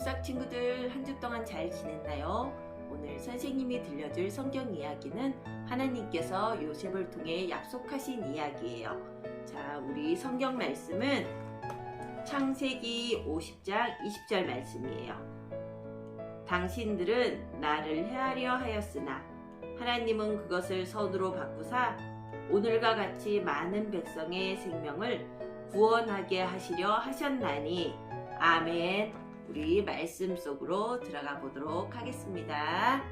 홈싹 친구들 한 주 동안 잘 지냈나요? 오늘 선생님이 들려줄 성경 이야기는 하나님께서 요셉을 통해 약속하신 이야기예요. 자, 우리 성경 말씀은 창세기 50장 20절 말씀이에요. 당신들은 나를 헤아려 하였으나 하나님은 그것을 선으로 바꾸사 오늘과 같이 많은 백성의 생명을 구원하게 하시려 하셨나니 아멘. 우리 말씀 속으로 들어가 보도록 하겠습니다.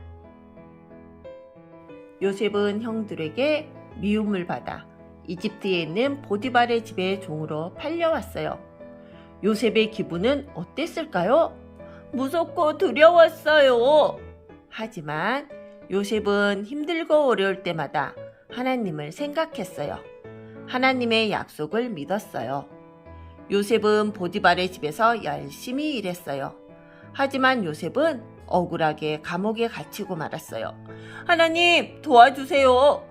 요셉은 형들에게 미움을 받아 이집트에 있는 보디발의 집에 종으로 팔려왔어요. 요셉의 기분은 어땠을까요? 무섭고 두려웠어요. 하지만 요셉은 힘들고 어려울 때마다 하나님을 생각했어요. 하나님의 약속을 믿었어요. 요셉은 보디발의 집에서 열심히 일했어요. 하지만 요셉은 억울하게 감옥에 갇히고 말았어요. 하나님, 도와주세요.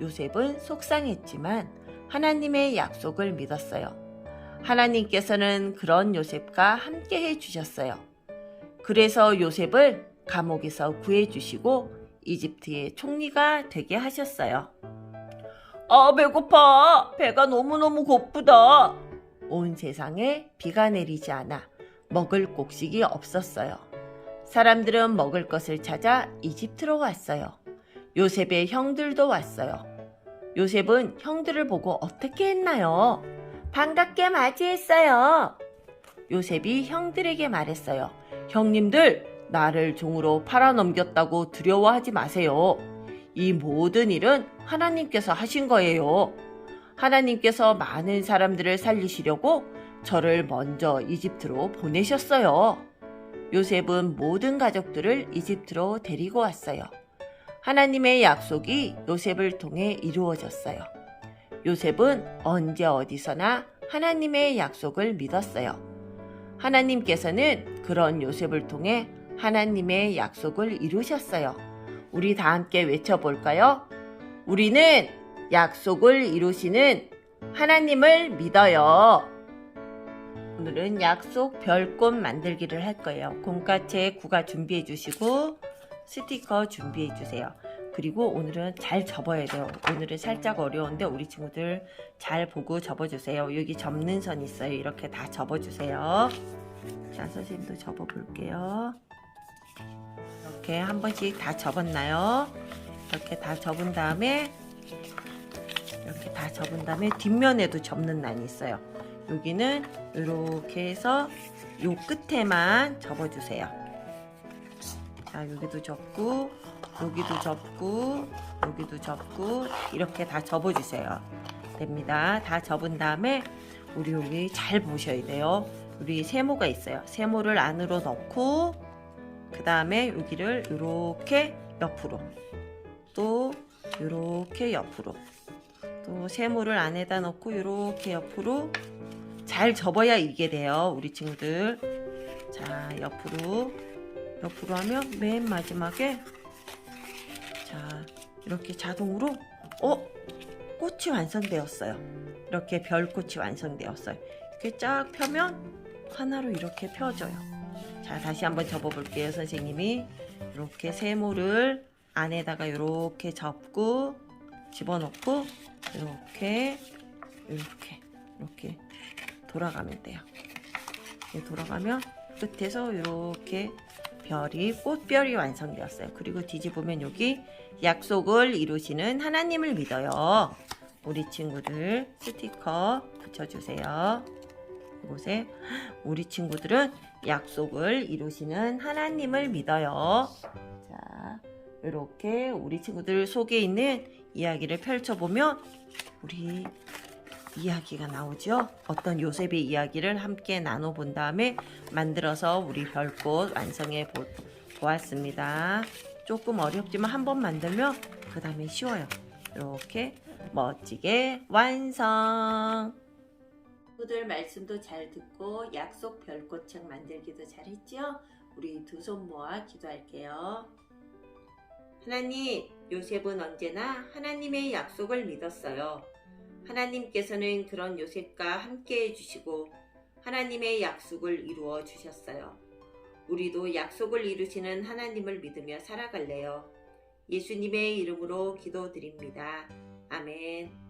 요셉은 속상했지만 하나님의 약속을 믿었어요. 하나님께서는 그런 요셉과 함께 해 주셨어요. 그래서 요셉을 감옥에서 구해 주시고 이집트의 총리가 되게 하셨어요. 아, 배고파. 배가 너무너무 고프다. 온 세상에 비가 내리지 않아 먹을 곡식이 없었어요. 사람들은 먹을 것을 찾아 이집트로 왔어요. 요셉의 형들도 왔어요. 요셉은 형들을 보고 어떻게 했나요? 반갑게 맞이했어요. 요셉이 형들에게 말했어요. 형님들, 나를 종으로 팔아넘겼다고 두려워하지 마세요. 이 모든 일은 하나님께서 하신 거예요. 하나님께서 많은 사람들을 살리시려고 저를 먼저 이집트로 보내셨어요. 요셉은 모든 가족들을 이집트로 데리고 왔어요. 하나님의 약속이 요셉을 통해 이루어졌어요. 요셉은 언제 어디서나 하나님의 약속을 믿었어요. 하나님께서는 그런 요셉을 통해 하나님의 약속을 이루셨어요. 우리 다 함께 외쳐볼까요? 우리는 약속을 이루시는 하나님을 믿어요. 오늘은 약속 별꽃 만들기를 할 거예요. 공까체 구가 준비해 주시고 스티커 준비해 주세요. 그리고 오늘은 잘 접어야 돼요. 오늘은 살짝 어려운데 우리 친구들 잘 보고 접어주세요. 여기 접는 선 있어요. 이렇게 다 접어주세요. 자, 선생님도 접어볼게요. 이렇게 한 번씩 다 접었나요? 이렇게 다 접은 다음에 이렇게 다 접은 다음에 뒷면에도 접는 난이 있어요. 여기는 이렇게 해서 요 끝에만 접어주세요. 자, 여기도 접고, 여기도 접고, 여기도 접고, 이렇게 다 접어주세요. 됩니다. 다 접은 다음에 우리 여기 잘 보셔야 돼요. 우리 세모가 있어요. 세모를 안으로 넣고, 그 다음에 여기를 이렇게 옆으로, 또 이렇게 옆으로, 또 세모를 안에다 넣고 이렇게 옆으로 잘 접어야 이게 돼요. 우리 친구들. 자, 옆으로. 옆으로 하면 맨 마지막에 자, 이렇게 자동으로 어? 꽃이 완성되었어요. 이렇게 별꽃이 완성되었어요. 이렇게 쫙 펴면 하나로 이렇게 펴져요. 자, 다시 한번 접어 볼게요, 선생님이. 이렇게 세모를 안에다가 이렇게 접고 집어넣고 이렇게 이렇게 이렇게 돌아가면 돼요. 이렇게 돌아가면 끝에서 이렇게 별이 꽃별이 완성되었어요. 그리고 뒤집으면 여기 약속을 이루시는 하나님을 믿어요. 우리 친구들 스티커 붙여주세요. 이곳에 우리 친구들은 약속을 이루시는 하나님을 믿어요. 자, 이렇게 우리 친구들 속에 있는 이야기를 펼쳐보면 우리 이야기가 나오죠. 어떤 요셉의 이야기를 함께 나눠본 다음에 만들어서 우리 별꽃 완성해 보, 보았습니다. 조금 어렵지만 한 번 만들면 그 다음에 쉬워요. 이렇게 멋지게 완성! 친구들 말씀도 잘 듣고 약속 별꽃책 만들기도 잘했죠? 우리 두 손 모아 기도할게요. 하나님, 요셉은 언제나 하나님의 약속을 믿었어요. 하나님께서는 그런 요셉과 함께 해주시고 하나님의 약속을 이루어 주셨어요. 우리도 약속을 이루시는 하나님을 믿으며 살아갈래요. 예수님의 이름으로 기도드립니다. 아멘.